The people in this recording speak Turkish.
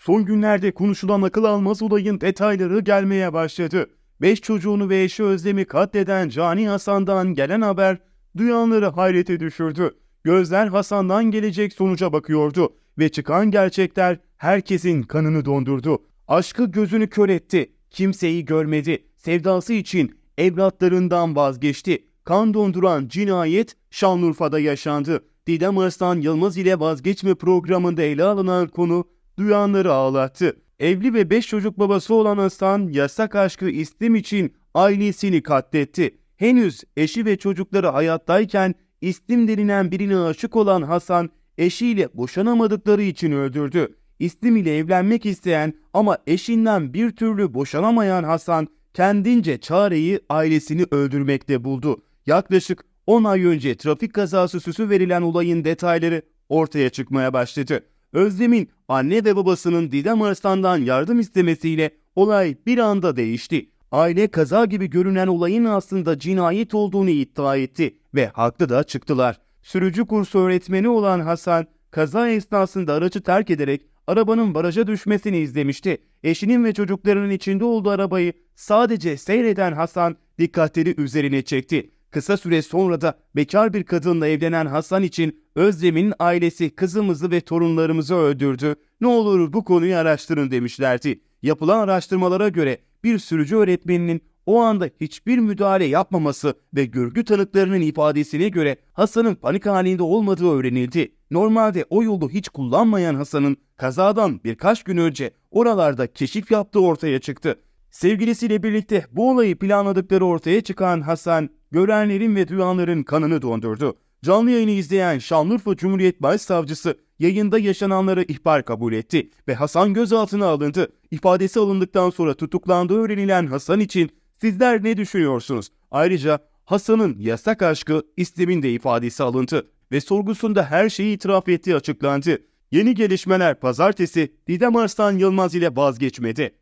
Son günlerde konuşulan akıl almaz olayın detayları gelmeye başladı. Beş çocuğunu ve eşi Özlem'i katleden Cani Hasan'dan gelen haber duyanları hayrete düşürdü. Gözler Hasan'dan gelecek sonuca bakıyordu ve çıkan gerçekler herkesin kanını dondurdu. Aşkı gözünü kör etti. Kimseyi görmedi. Sevdası için evlatlarından vazgeçti. Kan donduran cinayet Şanlıurfa'da yaşandı. Didem Arslan Yılmaz ile vazgeçme programında ele alınan konu duyanları ağlattı. Evli ve beş çocuk babası olan Hasan yasak aşkı istim için ailesini katletti. Henüz eşi ve çocukları hayattayken istim denilen birine aşık olan Hasan eşiyle boşanamadıkları için öldürdü. İstim ile evlenmek isteyen ama eşinden bir türlü boşanamayan Hasan kendince çareyi ailesini öldürmekte buldu. Yaklaşık 10 ay önce trafik kazası süsü verilen olayın detayları ortaya çıkmaya başladı. Özlem'in anne ve babasının Didem Arslan'dan yardım istemesiyle olay bir anda değişti. Aile kaza gibi görünen olayın aslında cinayet olduğunu iddia etti ve haklı da çıktılar. Sürücü kursu öğretmeni olan Hasan, kaza esnasında aracı terk ederek arabanın baraja düşmesini izlemişti. Eşinin ve çocuklarının içinde olduğu arabayı sadece seyreden Hasan dikkatleri üzerine çekti. Kısa süre sonra da bekar bir kadınla evlenen Hasan için Özlem'in ailesi kızımızı ve torunlarımızı öldürdü. Ne olur bu konuyu araştırın demişlerdi. Yapılan araştırmalara göre bir sürücü öğretmeninin o anda hiçbir müdahale yapmaması ve görgü tanıklarının ifadesine göre Hasan'ın panik halinde olmadığı öğrenildi. Normalde o yolu hiç kullanmayan Hasan'ın kazadan birkaç gün önce oralarda keşif yaptığı ortaya çıktı. Sevgilisiyle birlikte bu olayı planladıkları ortaya çıkan Hasan, görenlerin ve duyanların kanını dondurdu. Canlı yayını izleyen Şanlıurfa Cumhuriyet Başsavcısı yayında yaşananları ihbar kabul etti ve Hasan gözaltına alındı. İfadesi alındıktan sonra tutuklandığı öğrenilen Hasan için sizler ne düşünüyorsunuz? Ayrıca Hasan'ın yasak aşkı istemin de ifadesi alındı ve sorgusunda her şeyi itiraf ettiği açıklandı. Yeni gelişmeler pazartesi Didem Arslan Yılmaz ile vazgeçmedi.